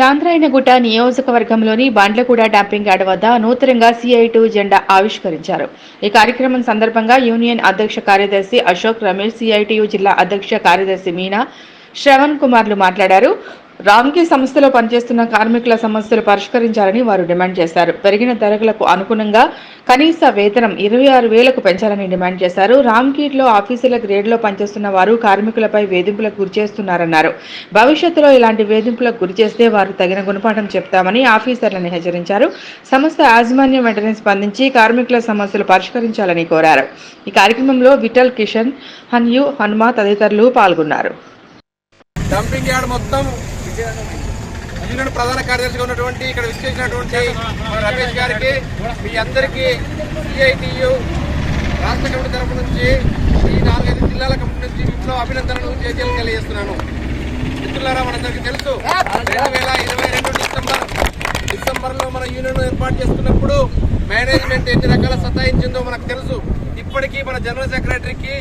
చాంద్రాయణగుట్ట నియోజకవర్గంలోని Bandlaguda damping yard వద్ద నూతనంగా సిఐటు జెండా ఆవిష్కరించారు. ఈ కార్యక్రమం సందర్భంగా యూనియన్ అధ్యక్ష కార్యదర్శి అశోక్ రమేష్ సిఐటియు జిల్లా అధ్యక్ష కార్యదర్శి మీనా శ్రవణ్ కుమార్లు మాట్లాడారు. రామ్కీ సంస్థలో పనిచేస్తున్న కార్మికుల సమస్యలు పరిష్కరించాలని వారు డిమాండ్ చేశారు. పెరిగిన ధరలకు అనుగుణంగా కనీస వేతనం ఇరవై ఆరు వేలకు పెంచాలని డిమాండ్ చేశారు. రామ్కీట్లో ఆఫీసుల గ్రేడ్లో పనిచేస్తున్న వారు కార్మికులపై వేధింపులకు గురిచేస్తున్నారన్నారు భవిష్యత్తులో ఇలాంటి వేధింపులకు గురిచేస్తే వారు తగిన గుణపాఠం చెప్తామని ఆఫీసర్లను హెచ్చరించారు. సంస్థ యాజమాన్యం వెంటనే స్పందించి కార్మికుల సమస్యలు పరిష్కరించాలని కోరారు. ఈ కార్యక్రమంలో విఠల్ కిషన్ హన్యు హనుమ తదితరులు పాల్గొన్నారు. డంపింగ్ యార్డ్ మొత్తం యూనియన్ ప్రధాన కార్యదర్శిగా ఉన్నటువంటి ఇక్కడ విశ్లేషించినటువంటి రమేష్ గారికి మీ అందరికీ సిఐటియు రాష్ట్ర కమిటీ తరపు నుంచి ఈ నాలుగైదు జిల్లాల కమిటీ నుంచి ఇంట్లో అభినందనలు జేజీలు తెలియజేస్తున్నాను. మిత్రులారా మనందరికీ తెలుసు రెండు వేల ఇరవై రెండు డిసెంబర్ డిసెంబర్లో మన యూనియన్ ఏర్పాటు చేసుకున్నప్పుడు మేనేజ్మెంట్ ఎన్ని రకాల సతాయించిందో మనకు తెలుసు. ఇప్పటికీ మన జనరల్ సెక్రటరీకి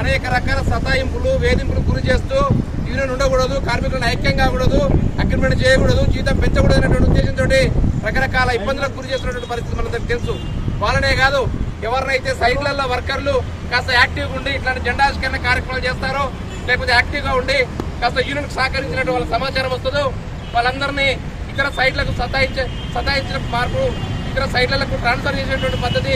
అనేక రకాల సతాయింపులు వేధింపులు గురి చేస్తూ యూనియన్ ఉండకూడదు కార్మికులను ఐక్యం కాకూడదు అగ్రిమెంట్ చేయకూడదు జీతం పెంచకూడదు అనేటువంటి ఉద్దేశంతో రకరకాల ఇబ్బందులకు గురి చేస్తున్నటువంటి పరిస్థితి మనందరికి తెలుసు. వాళ్ళనే కాదు ఎవరినైతే సైట్లలో వర్కర్లు కాస్త యాక్టివ్గా ఉండి ఇట్లాంటి జెండావిష్కరణ కార్యక్రమాలు చేస్తారో లేకపోతే యాక్టివ్గా ఉండి కాస్త యూనియన్ సహకరించినట్టు వాళ్ళ సమాచారం వస్తుందో వాళ్ళందరినీ ఇతర సైట్లకు సతాయించే సతాయించిన మార్పు ఇతర సైట్లకు ట్రాన్స్ఫర్ చేసేటువంటి పద్ధతి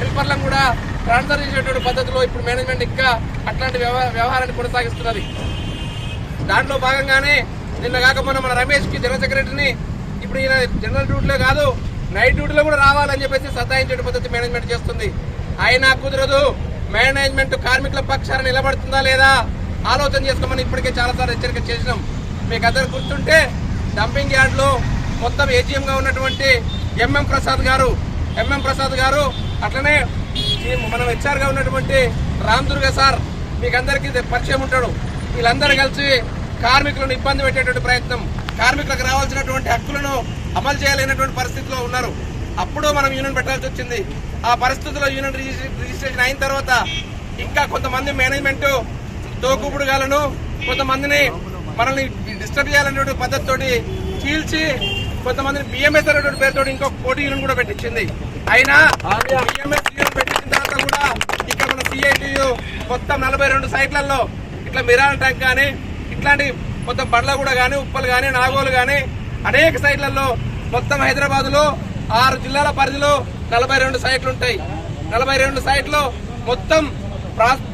హెల్పర్లను కూడా ట్రాన్స్ఫర్ చేసేటువంటి పద్ధతిలో ఇప్పుడు మేనేజ్మెంట్ ఇంకా అట్లాంటి వ్యవహారాన్ని కొనసాగిస్తున్నది. దాంట్లో భాగంగానే నిన్న కాకపోయినా మన రమేష్కి జనరల్ సెక్రటరీని ఇప్పుడు ఈయన జనరల్ డ్యూటీలో కాదు నైట్ డ్యూటీలో కూడా రావాలని చెప్పేసి సతాయించే పద్ధతి మేనేజ్మెంట్ చేస్తుంది. అయినా కుదరదు మేనేజ్మెంట్ కార్మికుల పక్షాన నిలబడుతుందా లేదా ఆలోచన చేసుకోమని ఇప్పటికే చాలాసార్లు హెచ్చరిక చేసినాం. మీకు అందరు గుర్తుంటే డంపింగ్ యార్డ్లో మొత్తం ఏజీఎంగా ఉన్నటువంటి ఎంఎం ప్రసాద్ గారు ఎంఎం ప్రసాద్ గారు అట్లనే మనం హెచ్ఆర్గా ఉన్నటువంటి రామ్ దుర్గ సార్ మీకు అందరికీ పరిచయం ఉంటాడు. వీళ్ళందరూ కలిసి కార్మికులను ఇబ్బంది పెట్టేటువంటి ప్రయత్నం కార్మికులకు రావాల్సినటువంటి హక్కులను అమలు చేయలేనటువంటి పరిస్థితిలో ఉన్నారు. అప్పుడు మనం యూనియన్ పెట్టాల్సి వచ్చింది. ఆ పరిస్థితుల్లో యూనియన్ రిజిస్ట్రేషన్ అయిన తర్వాత ఇంకా కొంతమంది మేనేజ్మెంట్ తోకుపుడుగాలను కొంతమందిని మనల్ని డిస్టర్బ్ చేయాలనేటువంటి పద్ధతితోటి చీల్చి కొంతమందిని బిఎంఎస్ అనేటువంటి పేరుతో ఇంకో పోటీ యూనియన్ కూడా పెట్టించింది. అయినా బిఎంఎస్ యూనియన్ పెట్టించిన తర్వాత కూడా ఇక్కడ మన సిఐటియు మొత్తం నలభై రెండు సైట్లలో ఇట్లా మిరాన్ ట్యాంక్ కానీ ఇట్లాంటి మొత్తం బండ్ల కూడా కానీ ఉప్పలు కానీ నాగోలు కానీ అనేక సైట్లలో మొత్తం హైదరాబాద్లో ఆరు జిల్లాల పరిధిలో నలభై రెండు సైట్లు ఉంటాయి. నలభై రెండు సైట్లు మొత్తం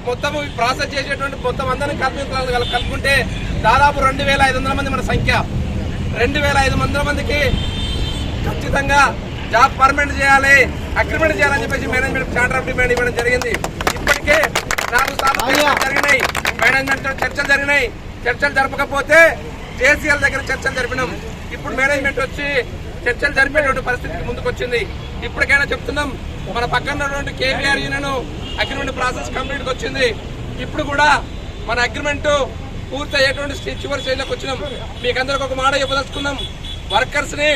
మొత్తం ప్రాసెస్ చేసేటువంటి మొత్తం అందరిని కార్మికులను కలు- కలుపుకుంటే దాదాపు రెండు వేల ఐదు వందల మంది మన సంఖ్య. రెండు వేల ఐదు వందల మందికి ఖచ్చితంగా జాబ్ పర్మనెంట్ చేయాలి అగ్రిమెంట్ చేయాలని చెప్పేసి మేనేజ్మెంట్ చార్టర్ ఆఫ్ డిమాండ్ ఇవ్వడం జరిగింది. ఇప్పటికే నాలుగు సార్లు జరిగినాయి. మేనేజ్మెంట్ చర్చలు జరిగినాయి. చర్చలు జరపకపోతే జేసీఎల్ దగ్గర చర్చలు జరిపినాం. ఇప్పుడు మేనేజ్మెంట్ వచ్చి చర్చలు జరిపేటువంటి పరిస్థితికి ముందుకొచ్చింది. ఇప్పటికైనా చెప్తున్నాం మన పక్కన ఉన్నటువంటి KVR union agreement process complete వచ్చింది ఇప్పుడు కూడా మన అగ్రిమెంట్ పూర్తి అయ్యేటువంటి చివరి స్టేజ్లోకి వచ్చినాం. మీకందరికి ఒక మాట చెప్పదలుచుకున్నాం. వర్కర్స్ని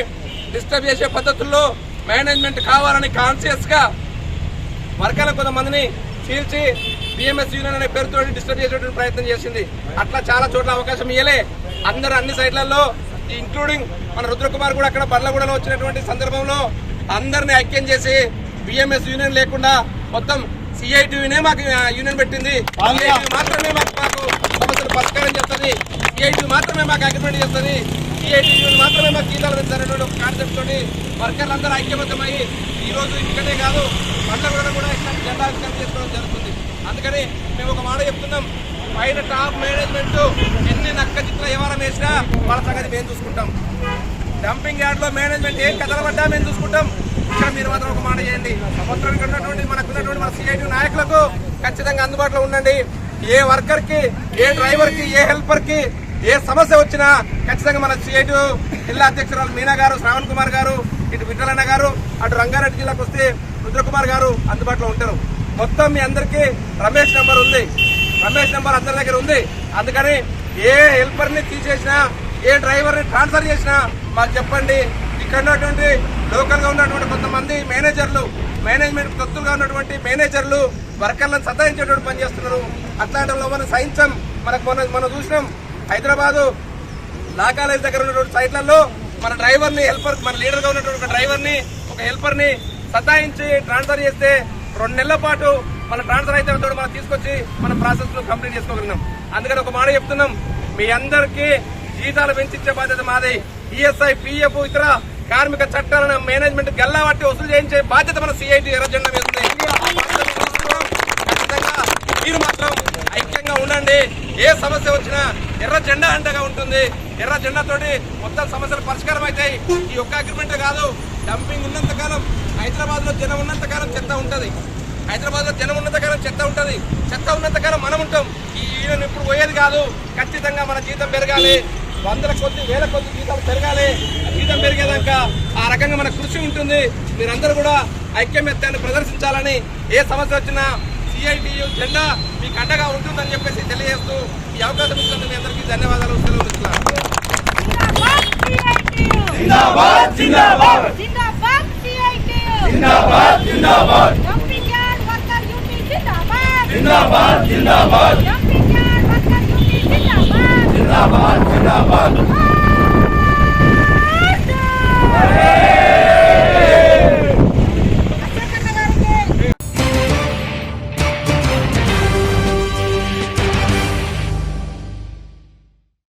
డిస్టర్బ్ చేసే పద్ధతుల్లో మేనేజ్మెంట్ కావాలని కాన్షియస్గా వర్గాల కొంతమందిని చీల్చి బిఎంఎస్ యూనియన్ అనే పేరుతో డిస్టర్బ్ చేసేటువంటి ప్రయత్నం చేసింది. అట్లా చాలా చోట్ల అవకాశం ఇయ్యలే. అందరు అన్ని సైట్లలో ఇంక్లూడింగ్ మన రుద్రకుమార్ కూడా అక్కడ బర్లగూడలో వచ్చినటువంటి సందర్భంలో అందరిని ఐక్యం చేసి బిఎంఎస్ యూనియన్ లేకుండా మొత్తం సిఐటినే మాకు యూనియన్ పెట్టింది. మాత్రమే మాకు మాకు సమస్యలు పరిష్కారం చేస్తుంది. సిఐటి మాత్రమే మాకు అగ్రిమెంట్ చేస్తుంది. సిఐటి మాత్రమే మాకు జీతాలు పెంచాలనేటువంటి ఒక కాన్సెప్ట్ తోటి వర్కర్లు అందరూ ఐక్యమత్యమై ఈరోజు ఇక్కడే కాదు పండ్ల కూడా ఇక్కడ జెండా ఆవిష్కరణ చేసుకోవడం జరుగుతుంది. అందుకని మేము ఒక మాట చెప్తున్నాం. పైన టాప్ మేనేజ్మెంట్ ఎన్ని నక్క చిత్ర వ్యవహారం వేసినా వాళ్ళ సంగతి మేము చూసుకుంటాం. డంపింగ్ యార్డ్లో మేనేజ్మెంట్ ఏం కదలబడ్డా మేము చూసుకుంటాం. ఇక్కడ మీరు మాత్రం ఒక మాట చేయండి. సంవత్సరం ఇక్కడ ఉన్నటువంటి మనకు ఉన్నటువంటి మన సిఐటి నాయకులకు ఖచ్చితంగా అందుబాటులో ఉండండి. ఏ వర్కర్కి ఏ డ్రైవర్కి ఏ హెల్పర్కి ఏ సమస్య వచ్చినా ఖచ్చితంగా మన సిఐటి జిల్లా అధ్యక్షురాలు మీనా గారు శ్రావణ్ కుమార్ గారు ఇటు విఠలన్న గారు అటు రంగారెడ్డి జిల్లాకు వస్తే రుద్రకుమార్ గారు అందుబాటులో ఉంటారు. మొత్తం మీ అందరికీ రమేష్ నెంబర్ ఉంది. రమేష్ నెంబర్ అందరి దగ్గర ఉంది. అందుకని ఏ హెల్పర్ని తీసేసినా ఏ డ్రైవర్ని ట్రాన్స్ఫర్ చేసినా మాకు చెప్పండి. ఇక్కడ ఉన్నటువంటి లోకల్గా ఉన్నటువంటి కొంతమంది మేనేజర్లు మేనేజ్మెంట్ తొత్తులుగా ఉన్నటువంటి మేనేజర్లు వర్కర్లను సతాయించేటువంటి పని చేస్తున్నారు. అట్లాంటి వాళ్ళని మనం సహించం. మనకు మొన్న మనం చూసినాం. హైదరాబాదు లా కాలేజ్ దగ్గర ఉన్నటువంటి సైట్లలో మన డ్రైవర్ని హెల్పర్ మన లీడర్గా ఉన్నటువంటి ఒక డ్రైవర్ని ఒక హెల్పర్ని సతాయించి ట్రాన్స్ఫర్ చేస్తే రెండు నెలల పాటు మన ట్రాన్స్ఫర్ అయితే తోడు మనం తీసుకొచ్చి మన ప్రాసెస్లో కంప్లీట్ చేసుకోగలిగినాం. అందుకని ఒక మాట చెప్తున్నాం. మీ అందరికీ జీతాలు పెంచిచ్చే బాధ్యత మాది. ఈఎస్ఐ పిఎఫ్ ఇతర కార్మిక చట్టాలను మేనేజ్మెంట్ గల్లాబట్టి వసూలు చేయించే బాధ్యత మన సిఐటి ఎర్రజెండా మీద మీరు మాత్రం ఐక్యంగా ఉండండి. ఏ సమస్య వచ్చినా ఎర్ర జెండా అండగా ఉంటుంది. ఎర్ర జెండాతోటి మొత్తం సమస్యలు పరిష్కారం అవుతాయి ఈ ఒక్క అగ్రిమెంట్ కాదు డంపింగ్ ఉన్నంత కాలం హైదరాబాద్లో జనం ఉన్నంత కాలం చెత్త ఉంటుంది. హైదరాబాద్లో జనం ఉన్నంత కాలం చెత్త ఉంటుంది. చెత్త ఉన్నంత కాలం మనం ఉంటాం. ఈ ఈయన ఇప్పుడు పోయేది కాదు. ఖచ్చితంగా మన జీతం పెరగాలి. వందల కొద్ది వేల కొద్ది జీతాలు పెరగాలి. జీతం పెరిగేదాక ఆ రకంగా మన కృషి ఉంటుంది. మీరందరూ కూడా ఐక్యమత్యాన్ని ప్రదర్శించాలని ఏ సమస్య వచ్చినా సిఐటియు జెండా మీకు అండగా ఉంటుందని చెప్పేసి తెలియజేస్తూ ఈ అవకాశం ఇచ్చినందుకు మీ అందరికీ ధన్యవాదాలు సెలవు ఇస్తున్నాను. జిందాబాద్ జిందాబాద్. జిందాబాద్ సిఐటియు. జిందాబాద్ జిందాబాద్. డంపింగ్ యార్డ్ వర్కర్ యూనియన్ జిందాబాద్. జిందాబాద్ జిందాబాద్. డంపింగ్ యార్డ్ వర్కర్ యూనియన్ జిందాబాద్. జిందాబాద్ జిందాబాద్.